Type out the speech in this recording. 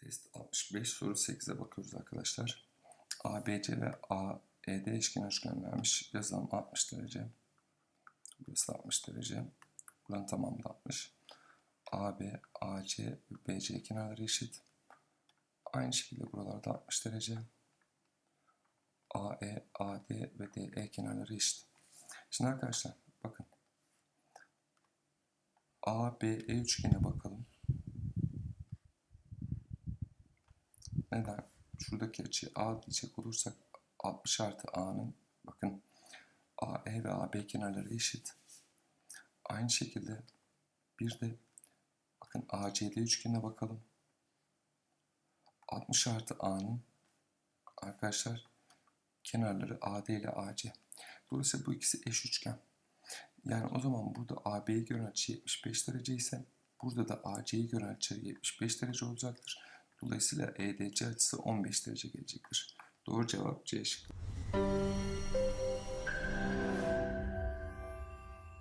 Test 65 soru 8'e bakıyoruz arkadaşlar. ABC ve AED eşkenar üçgen vermiş. Yazalım 60 derece. Burası da 60 derece. Buranın tamamı da 60. AB, AC ve BC kenarları eşit. Aynı şekilde buralarda 60 derece. AE, AD ve DE kenarları eşit. Şimdi arkadaşlar bakın. ABE üçgene bakalım. Neden? Şuradaki açıyı A diyecek olursak 60 artı A'nın bakın AE ve AB kenarları eşit. Aynı şekilde bir de bakın ACD üçgenine bakalım. 60 artı A'nın arkadaşlar kenarları AD ile AC. Dolayısıyla bu ikisi eş üçgen. Yani o zaman burada AB'yi gören açı 75 derece ise burada da AC'yi gören açı 75 derece olacaktır. Dolayısıyla EDC açısı 15 derece gelecektir. Doğru cevap C şıkkı.